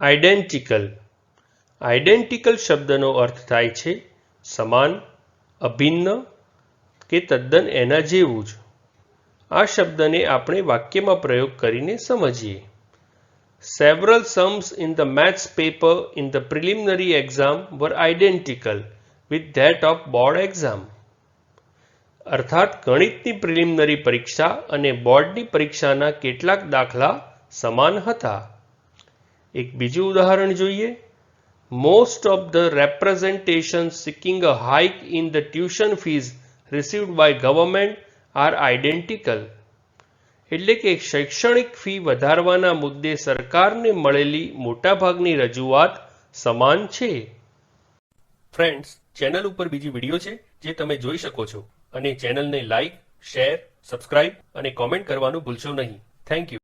Identical identical શબ્દનો અર્થ થાય છે સમાન, અભિન્ન કે તદ્દન એના જેવું જ. આ શબ્દને આપણે વાક્યમાં પ્રયોગ કરીને સમજીએ. Several sums in the maths paper in the preliminary exam were identical with that of board exam અર્થાત ગણિતની પ્રિલિમિનરી પરીક્ષા અને બોર્ડની પરીક્ષાના કેટલાક દાખલા સમાન હતા. એક બીજું ઉદાહરણ જોઈએ. Most of the representation seeking a hike in the tuition fees received by government are identical એટલે કે શૈક્ષણિક ફી વધારવાના મુદ્દે સરકારને મળેલી મોટાભાગની રજૂઆત સમાન છે. ફ્રેન્ડ્સ ચેનલ ઉપર બીજી વીડિયો છે જે તમે જોઈ શકો છો. અને ચેનલને લાઈક શેર સબસ્ક્રાઇબ અને કોમેન્ટ કરવાનું ભૂલશો નહીં. Thank you